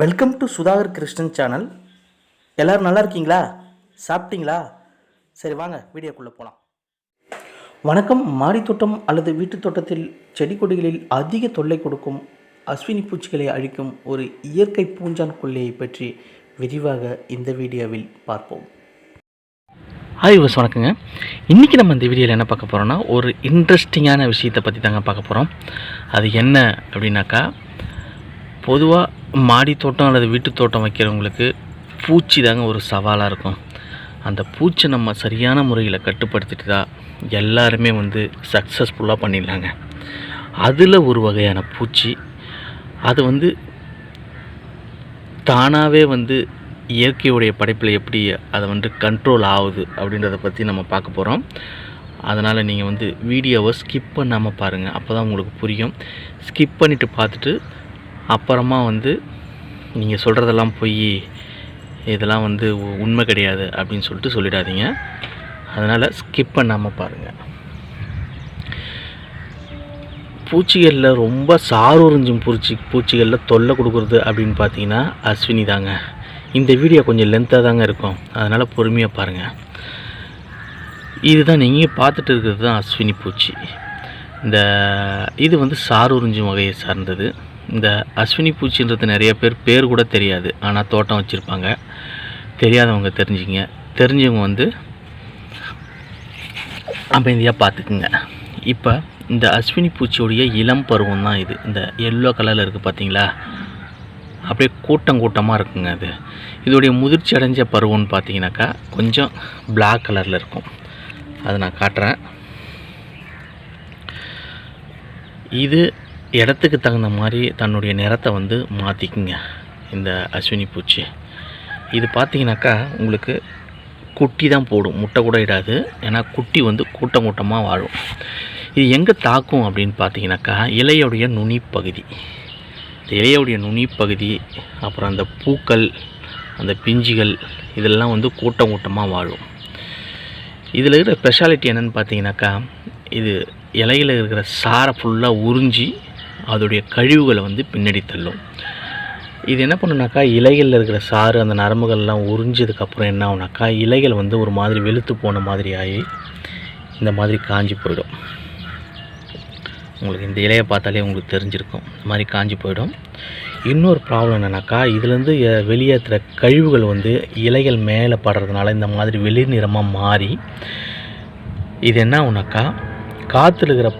Welcome to Sudhakar Krishnan channel எல்லோரும் நல்லா இருக்கீங்களா? சாப்பிட்டீங்களா? சரி வாங்க வீடியோக்குள்ளே போகலாம் வணக்கம். மாடித்தோட்டம் அல்லது வீட்டுத் தோட்டத்தில் செடி கொடிகளில் அதிக தொல்லை கொடுக்கும் அஸ்வினி பூச்சிகளை அழிக்கும் ஒரு இயற்கை பூஞ்சான் கொல்லியை பற்றி விரிவாக இந்த வீடியோவில் பார்ப்போம். ஹாய் விவஸ் வணக்கங்க. இன்றைக்கி நம்ம இந்த வீடியோவில் என்ன பார்க்க போகிறோம்னா ஒரு இன்ட்ரெஸ்டிங்கான விஷயத்தை பற்றி தாங்க பார்க்க போகிறோம் அது என்ன அப்படின்னாக்கா பொதுவாக மாடி தோட்டம் அல்லது வீட்டு தோட்டம் வைக்கிறவங்களுக்கு பூச்சி தாங்க ஒரு சவாலாக இருக்கும். அந்த பூச்சி நம்ம சரியான முறையில் கட்டுப்படுத்திட்டு தான் எல்லாருமே வந்து சக்ஸஸ்ஃபுல்லாக பண்ணிடலாங்க. அதில் ஒரு வகையான பூச்சி அது வந்து தானாகவே வந்து இயற்கையுடைய படைப்பில் எப்படி அதை வந்து கண்ட்ரோல் ஆகுது அப்படின்றத பற்றி நம்ம பார்க்க போகிறோம் அதனால் நீங்கள் வந்து வீடியோவை ஸ்கிப் பண்ணாமல் பாருங்கள் அப்போ தான் உங்களுக்கு புரியும். ஸ்கிப் பண்ணிவிட்டு பார்த்துட்டு அப்புறமா வந்து நீங்கள் சொல்கிறதெல்லாம் போய் இதெல்லாம் வந்து உ- உண்மை கிடையாது அப்படின்னு சொல்லிட்டு சொல்லிடாதீங்க. அதனால் ஸ்கிப் பண்ணாமல் பாருங்கள் பூச்சிகளில் ரொம்ப சாருறிஞ்சும் பூச்சி பூச்சிகளில் தொல்லை கொடுக்குறது அப்படின்னு பார்த்தீங்கன்னா அஸ்வினி தாங்க. இந்த வீடியோ கொஞ்சம் லென்த்தாக தாங்க இருக்கும். அதனால் பொறுமையாக பாருங்கள் இதுதான் நீங்கள் பார்த்துட்டு இருக்கிறது தான் அஸ்வினி பூச்சி. இந்த இது வந்து சாருறிஞ்சும் வகையை சார்ந்தது. இந்த அஸ்வினி பூச்சின்றது நிறைய பேர் பேர் கூட தெரியாது. ஆனால் தோட்டம் வச்சுருப்பாங்க. தெரியாதவங்க தெரிஞ்சுங்க தெரிஞ்சவங்க வந்து அமைதியாக பார்த்துக்குங்க இப்போ இந்த அஸ்வினி பூச்சியுடைய இளம் பருவம் தான் இது. இந்த எல்லோ கலரில் இருக்குது பார்த்தீங்களா அப்படியே கூட்டம் கூட்டமாக இருக்குங்க அது. இதோடைய முதிர்ச்சி அடைஞ்ச பருவம்னு பார்த்தீங்கன்னாக்கா கொஞ்சம் பிளாக் கலரில் இருக்கும். அதை நான் காட்டுறேன். இது இடத்துக்கு தகுந்த மாதிரி தன்னுடைய நிறத்தை வந்து மாற்றிக்குங்க இந்த அஸ்வினி பூச்சி. இது பார்த்தீங்கன்னாக்கா உங்களுக்கு குட்டி தான் போடும் முட்டை கூட இடாது. ஏன்னா குட்டி வந்து கூட்டம் கூட்டமாக வாழும். இது எங்கே தாக்கும் அப்படின்னு பார்த்தீங்கன்னாக்கா இலையுடைய நுனி பகுதி இந்த இலையுடைய நுனி பகுதி அப்புறம் அந்த பூக்கள் அந்த பிஞ்சுகள் இதெல்லாம் வந்து கூட்டம் கூட்டமாக வாழும். இதில் இருக்கிற ஸ்பெஷாலிட்டி என்னன்னு பார்த்தீங்கன்னாக்கா இது இலையில் இருக்கிற சாரை ஃபுல்லாக உறிஞ்சி அதோடைய கழிவுகளை வந்து பின்னாடி தள்ளும். இது என்ன பண்ணுனாக்கா இலைகளில் இருக்கிற சாறு அந்த நரம்புகள்லாம் உறிஞ்சதுக்கப்புறம் என்ன ஆகுனாக்கா இலைகள் வந்து ஒரு மாதிரி வெளுத்து போன மாதிரி ஆகி இந்த மாதிரி காஞ்சி போயிடும். உங்களுக்கு இந்த இலையை பார்த்தாலே உங்களுக்கு தெரிஞ்சிருக்கும். இந்த மாதிரி காஞ்சி போயிடும். இன்னொரு ப்ராப்ளம் என்னென்னாக்கா இதுலேருந்து வெளியேற்றுகிற வெளியேற்றுற கழிவுகள் வந்து இலைகள் மேலே படுறதுனால இந்த மாதிரி வெளிர் நிறமாக மாறி இது என்ன ஆகுனாக்கா காற்றுல இருக்கிற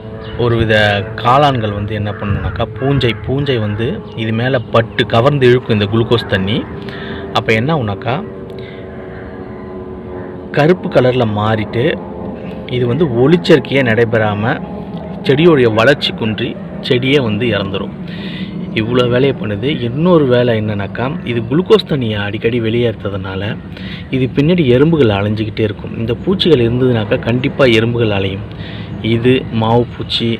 ஒரு வித காளான்கள் வந்து என்ன பண்ணுனாக்கா பூஞ்சை பூஞ்சை வந்து இது மேலே பட்டு கவர்ந்து இழுக்கும் இந்த குளுக்கோஸ் தண்ணி. அப்போ என்ன ஆகுனாக்கா கருப்பு கலரில் மாறிட்டு இது வந்து ஒளிச்சற்கையே நடைபெறாமல் செடியோடைய வளர்ச்சி குன்றி செடியே வந்து இறந்துரும். இவ்வளோ வேலையை பண்ணுது. இன்னொரு வேலை என்னென்னாக்கா இது குளுக்கோஸ் தண்ணியை அடிக்கடி வெளியேற்றதுனால இது பின்னாடி எறும்புகள் அலைஞ்சிக்கிட்டே இருக்கும். இந்த பூச்சிகள் இருந்ததுனாக்கா கண்டிப்பாக எறும்புகள் அலையும் இது மாவு பூச்சி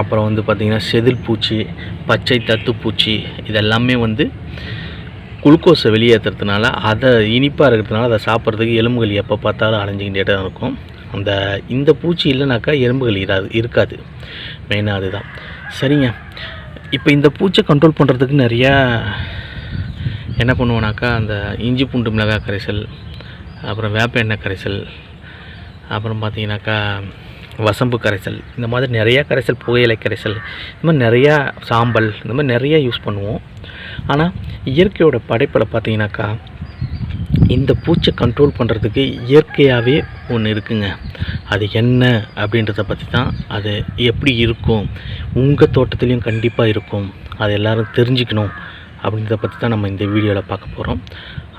அப்புறம் வந்து பார்த்திங்கன்னா செதில் பூச்சி பச்சை தத்து பூச்சி இதெல்லாமே வந்து குளுக்கோஸை வெளியேற்றுறதுனால அதை இனிப்பாக இருக்கிறதுனால அதை சாப்பிட்றதுக்கு எலும்புகள் எப்போ பார்த்தாலும் அலைஞ்சிக்கிட்டே தான் இருக்கும். அந்த இந்த பூச்சி இல்லைனாக்கா எலும்புகள் இராது இருக்காது. மெயினாக அதுதான். சரிங்க. இப்போ இந்த பூச்சை கண்ட்ரோல் பண்ணுறதுக்கு நிறையா என்ன பண்ணுவோனாக்கா அந்த இஞ்சி பூண்டு மிளகாய் கரைசல் அப்புறம் வேப்ப எண்ணெய் கரைசல் அப்புறம் பார்த்தீங்கன்னாக்கா வசம்பு கரைசல். இந்த மாதிரி நிறையா கரைசல் புகையிலை கரைசல் இந்த மாதிரி நிறையா சாம்பல் இந்த மாதிரி நிறையா யூஸ் பண்ணுவோம். ஆனால் இயற்கையோட படைப்பில் பார்த்தீங்கன்னாக்கா இந்த பூச்சை கண்ட்ரோல் பண்ணுறதுக்கு இயற்கையாகவே ஒன்று இருக்குங்க. அது என்ன அப்படின்றத பற்றி தான் அது எப்படி இருக்கும் உங்கள் தோட்டத்துலேயும் கண்டிப்பாக இருக்கும். அது எல்லோரும் தெரிஞ்சுக்கணும் அப்படின்றத பற்றி தான் நம்ம இந்த வீடியோவில் பார்க்க போகிறோம்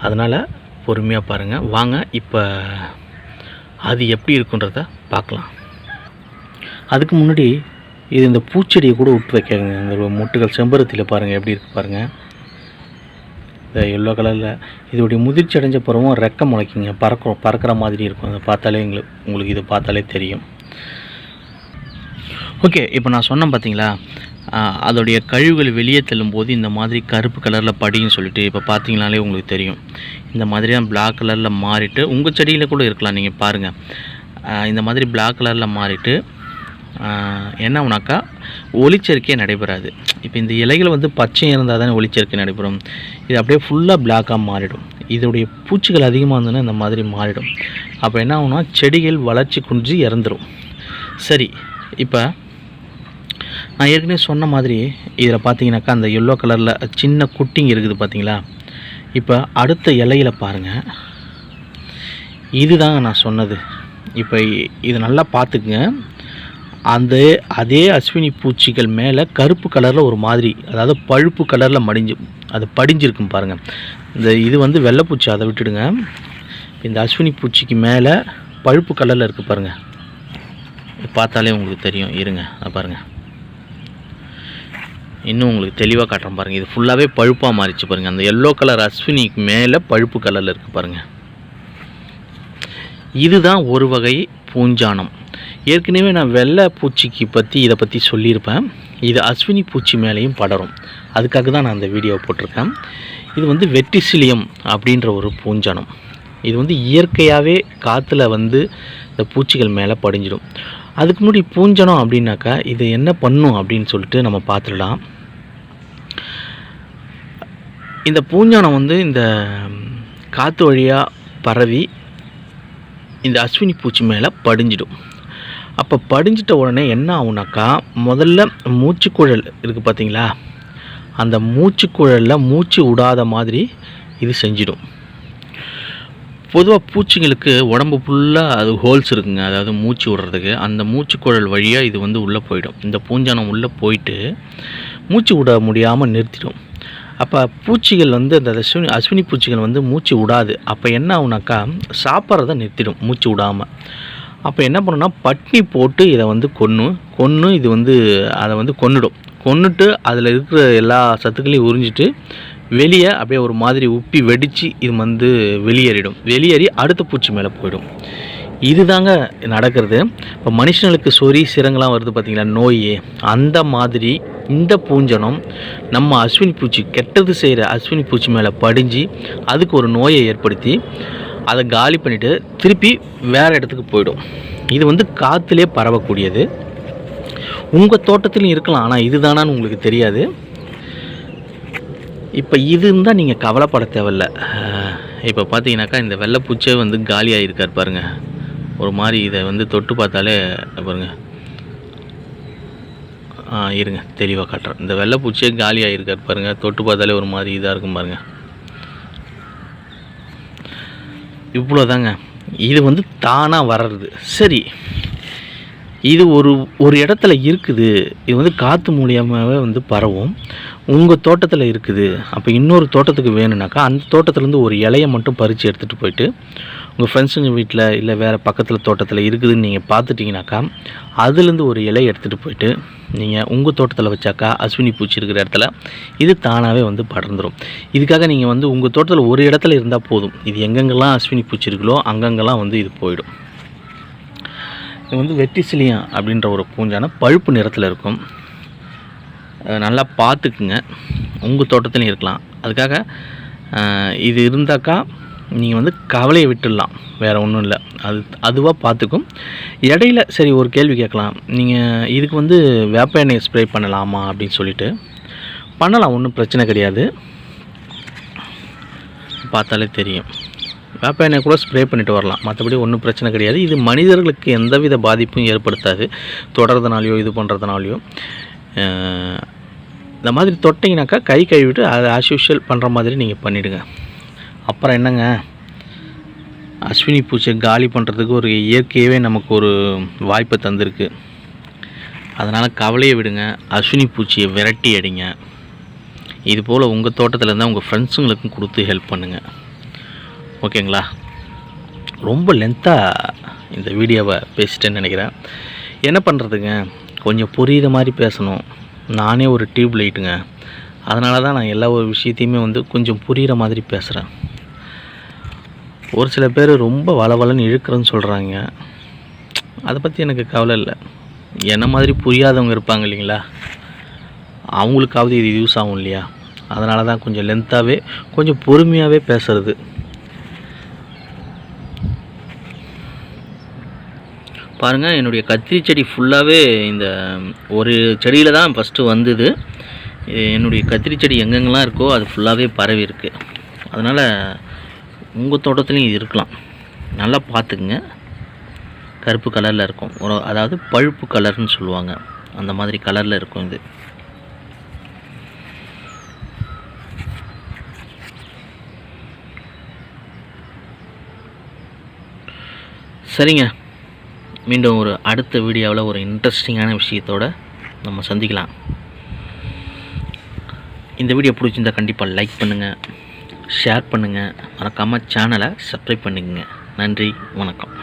அதனால் பொறுமையாக பாருங்கள் வாங்க இப்போ அது எப்படி இருக்குன்றத பார்க்கலாம். அதுக்கு முன்னாடி இது இந்த பூச்செடியை கூட விட்டு வைக்காதுங்க. இந்த மொட்டுகள் செம்பருத்தியில் பாருங்கள் எப்படி இருக்குது பாருங்கள் இந்த எல்லோ கலரில் இதோடைய முதிர்ச்சி அடைஞ்ச பருவம் ரெக்க முளைக்குங்க. பறக்கும் பறக்கிற மாதிரி இருக்கும். அதை பார்த்தாலே எங்களுக்கு உங்களுக்கு இது பார்த்தாலே தெரியும். ஓகே இப்போ நான் சொன்னேன் பார்த்தீங்களா அதோடைய கழிவுகள் வெளியே தள்ளும்போது இந்த மாதிரி கருப்பு கலரில் படியும் சொல்லிட்டு இப்போ பார்த்தீங்கனாலே உங்களுக்கு தெரியும். இந்த மாதிரியான பிளாக் கலரில் மாறிட்டு உங்கள் செடியில் கூட இருக்கலாம் நீங்கள் பாருங்கள் இந்த மாதிரி பிளாக் கலரில் மாறிட்டு என்ன ஆகுனாக்கா ஒளிச்சேர்க்கையே நடைபெறாது. இப்போ இந்த இலைகள் வந்து பச்சை இருந்தால் தானே ஒளிச்சேர்க்கை நடைபெறும். இது அப்படியே ஃபுல்லாக பிளாக்காக மாறிடும். இதோடைய பூச்சிகள் அதிகமாக இருந்ததுன்னா இந்த மாதிரி மாறிடும். அப்போ என்ன ஆகும்னா செடிகள் வளர்ச்சி குன்றி இறந்துடும் சரி இப்போ நான் ஏற்கனவே சொன்ன மாதிரி இதில் பார்த்தீங்கன்னாக்கா அந்த எல்லோ கலரில் சின்ன குட்டிங்க இருக்குது பார்த்தீங்களா? இப்போ அடுத்த இலையில் பாருங்கள் இதுதாங்க நான் சொன்னது. இப்போ இது நல்லா பார்த்துக்குங்க. அந்த அதே அஸ்வினி பூச்சிகள் மேலே கருப்பு கலரில் ஒரு மாதிரி அதாவது பழுப்பு கலரில் மடிஞ்சு அது படிஞ்சிருக்கும் பாருங்கள் இந்த இது வந்து வெள்ளைப்பூச்சி அதை விட்டுடுங்க. இந்த அஸ்வினி பூச்சிக்கு மேலே பழுப்பு கலரில் இருக்குது பாருங்கள் பார்த்தாலே உங்களுக்கு தெரியும். இருங்க அதை பாருங்கள் இன்னும் உங்களுக்கு தெளிவாக காட்டுறேன் பாருங்கள் இது ஃபுல்லாகவே பழுப்பாக மாறிச்சு பாருங்கள் அந்த எல்லோ கலர் அஸ்வினிக்கு மேலே பழுப்பு கலரில் இருக்குது பாருங்கள் இதுதான் ஒரு வகை பூஞ்சானம். ஏற்கனவே நான் வெள்ளை பூச்சிக்கு பற்றி இதை பற்றி சொல்லியிருப்பேன். இது அஸ்வினி பூச்சி மேலேயும் படரும். அதுக்காக தான் நான் அந்த வீடியோ போட்டிருக்கேன். இது வந்து வெட்டிசிலியம் அப்படின்ற ஒரு பூஞ்சானம். இது வந்து இயற்கையாகவே காற்றுல வந்து இந்த பூச்சிகள் மேலே படிஞ்சிடும். அதுக்கு முன்னாடி பூஞ்சனம் அப்படின்னாக்கா இது என்ன பண்ணும் அப்படின்னு சொல்லிட்டு நம்ம பார்த்துடலாம். இந்த பூஞ்சானம் வந்து இந்த காற்று வழியாக பரவி இந்த அஸ்வினி பூச்சி மேலே படிஞ்சிடும். அப்போ படிஞ்சிட்ட உடனே என்ன ஆகுனாக்கா முதல்ல மூச்சுக்குழல் இருக்குது பார்த்தீங்களா அந்த மூச்சுக்குழலில் மூச்சு விடாத மாதிரி இது செஞ்சிடும். பொதுவாக பூச்சிங்களுக்கு உடம்பு ஃபுல்லாக அது ஹோல்ஸ் இருக்குங்க. அதாவது மூச்சு விடுறதுக்கு. அந்த மூச்சுக்குழல் வழியாக இது வந்து உள்ளே போயிடும். இந்த பூஞ்சானம் உள்ளே போயிட்டு மூச்சு விட முடியாமல் நிறுத்திடும். அப்போ பூச்சிகள் வந்து அந்த அஸ்வினி அஸ்வினி பூச்சிகள் வந்து மூச்சு விடாது. அப்போ என்ன ஆகுனாக்கா சாப்பிட்றத நிறுத்திடும் மூச்சு விடாமல் அப்போ என்ன பண்ணுன்னா பட்னி போட்டு இதை வந்து கொன்று கொன்று இது வந்து அதை வந்து கொன்னுடும். கொன்னுட்டு அதில் இருக்கிற எல்லா சத்துக்களையும் உறிஞ்சிட்டு வெளியே அப்படியே ஒரு மாதிரி உப்பி வெடித்து இது வந்து வெளியேறிடும். வெளியேறி அடுத்த பூச்சி மேலே போயிடும். இதுதாங்க நடக்கிறது. இப்போ மனுஷனுக்கு சொறி சிரங்கெல்லாம் வருது பார்த்திங்களா நோய். அந்த மாதிரி இந்த பூஞ்சனம் நம்ம அஸ்வினி பூச்சி கெட்டது செய்கிற அஸ்வினி பூச்சி மேலே படிஞ்சு அதுக்கு ஒரு நோயை ஏற்படுத்தி அதை காலி பண்ணிவிட்டு திருப்பி வேறு இடத்துக்கு போயிடும். இது வந்து காற்றுலே பரவக்கூடியது. உங்கள் தோட்டத்திலையும் இருக்கலாம். ஆனால் இதுதானான்னு உங்களுக்கு தெரியாது. இப்போ இது இருந்தால் நீங்கள் கவலைப்பட தேவையில்ல. இப்போ பார்த்தீங்கன்னாக்கா இந்த வெள்ளைப்பூச்சே வந்து காலியாக இருக்கார் பாருங்கள் ஒரு மாதிரி இதை வந்து தொட்டு பார்த்தாலே பாருங்க. ஆ இருங்க தெளிவாக காட்டுறேன். இந்த வெள்ளைப்பூச்சியே காலியாக இருக்கார் பாருங்கள் தொட்டு பார்த்தாலே ஒரு மாதிரி இதாக இருக்கும் பாருங்கள் இவ்வளோதாங்க இது வந்து தானாக வர்றது. சரி இது ஒரு ஒரு இடத்துல இருக்குது. இது வந்து காற்று மூலியமாகவே வந்து பரவும். உங்கள் தோட்டத்தில் இருக்குது. அப்போ இன்னொரு தோட்டத்துக்கு வேணும்னாக்கா அந்த தோட்டத்துலேருந்து ஒரு இலையை மட்டும் பறித்து எடுத்துகிட்டு போயிட்டு உங்கள் ஃப்ரெண்ட்ஸுங்க வீட்டில் இல்லை வேறு பக்கத்தில் தோட்டத்தில் இருக்குதுன்னு நீங்கள் பார்த்துட்டிங்கனாக்கா அதுலேருந்து ஒரு இலையை எடுத்துகிட்டு போயிட்டு நீங்கள் உங்கள் தோட்டத்தில் வச்சாக்கா அஸ்வினி பூச்சி இருக்கிற இடத்துல இது தானாகவே வந்து படர்ந்துடும் இதுக்காக நீங்கள் வந்து உங்கள் தோட்டத்தில் ஒரு இடத்துல இருந்தால் போதும். இது எங்கெங்கெல்லாம் அஸ்வினி பூச்சி இருக்குதோ அங்கங்கெல்லாம் வந்து இது போயிடும். இது வந்து வெட்டிசிலியா அப்படின்ற ஒரு பூஞ்சான பழுப்பு நிறத்தில் இருக்கும். நல்லா பார்த்துக்குங்க. உங்கள் தோட்டத்துலையும் இருக்கலாம். அதுக்காக இது இருந்தாக்கா நீங்கள் வந்து கவலையை விட்டுடலாம். வேறு ஒன்றும் இல்லை. அது அதுவாக பார்த்துக்கும். இடையில சரி ஒரு கேள்வி கேட்கலாம். நீங்கள் இதுக்கு வந்து வேப்ப எண்ணெய் ஸ்ப்ரே பண்ணலாமா அப்படின்னு சொல்லிட்டு. பண்ணலாம் ஒன்றும் பிரச்சனை கிடையாது. பார்த்தாலே தெரியும். வேப்ப எண்ணெய் கூட ஸ்ப்ரே பண்ணிட்டு வரலாம். மற்றபடி ஒன்றும் பிரச்சனை கிடையாது. இது மனிதர்களுக்கு எந்தவித பாதிப்பும் ஏற்படுத்தாது. தொடர்றதுனாலையோ இது பண்ணுறதுனாலையோ இந்த மாதிரி தொட்டிங்கனாக்கா கை கழுவிட்டு அதை ஆஸ் யூஷுவல் பண்ணுற மாதிரி நீங்கள் பண்ணிவிடுங்க அப்புறம் என்னங்க? அஸ்வினி பூச்சியை காலி பண்ணுறதுக்கு ஒரு இயற்கையவே நமக்கு ஒரு வாய்ப்பை தந்திருக்கு. அதனால் கவலையை விடுங்க. அஸ்வினி பூச்சியை விரட்டி அடிங்க. இது போல் உங்கள் தோட்டத்தில் இருந்தால் உங்கள் ஃப்ரெண்ட்ஸுங்களுக்கும் கொடுத்து ஹெல்ப் பண்ணுங்கள் ஓகேங்களா? ரொம்ப லென்த்தாக இந்த வீடியோவை பேசிட்டேன்னு நினைக்கிறேன். என்ன பண்ணுறதுங்க கொஞ்சம் புரியுற மாதிரி பேசணும். நானே ஒரு டியூப் லைட்டுங்க அதனால தான் நான் எல்லா ஒரு விஷயத்தையுமே வந்து கொஞ்சம் புரிகிற மாதிரி பேசுகிறேன் ஒரு சில பேர் ரொம்ப வளவலன்னு இழுக்கிறேன்னு சொல்கிறாங்க அதை பற்றி எனக்கு கவலை இல்லை. என்ன மாதிரி புரியாதவங்க இருப்பாங்க இல்லைங்களா? அவங்களுக்காவது இது யூஸ் ஆகும் இல்லையா? அதனால தான் கொஞ்சம் லென்த்தாகவே கொஞ்சம் பொறுமையாகவே பேசுறது. பாருங்கள் என்னுடைய கத்திரி செடி ஃபுல்லாகவே இந்த ஒரு செடியில் தான் ஃபஸ்ட்டு வந்தது. என்னுடைய கத்திரி செடி எங்கெங்கெல்லாம் இருக்கோ அது ஃபுல்லாகவே பரவி இருக்கு. அதனால் உங்கள் தோட்டத்துலேயும் இது இருக்கலாம். நல்லா பார்த்துக்குங்க. கருப்பு கலரில் இருக்கும். ஒரு அதாவது பழுப்பு கலர்னு சொல்லுவாங்க. அந்த மாதிரி கலரில் இருக்கும் இது. சரிங்க. மீண்டும் ஒரு அடுத்த வீடியோவில் ஒரு இன்ட்ரெஸ்டிங்கான விஷயத்தோட நம்ம சந்திக்கலாம். இந்த வீடியோ பிடிச்சிருந்தா கண்டிப்பாக லைக் பண்ணுங்கள் ஷேர் பண்ணுங்கள் மறக்காமல் சேனலை சப்ஸ்கிரைப் பண்ணிக்கங்க. நன்றி வணக்கம்.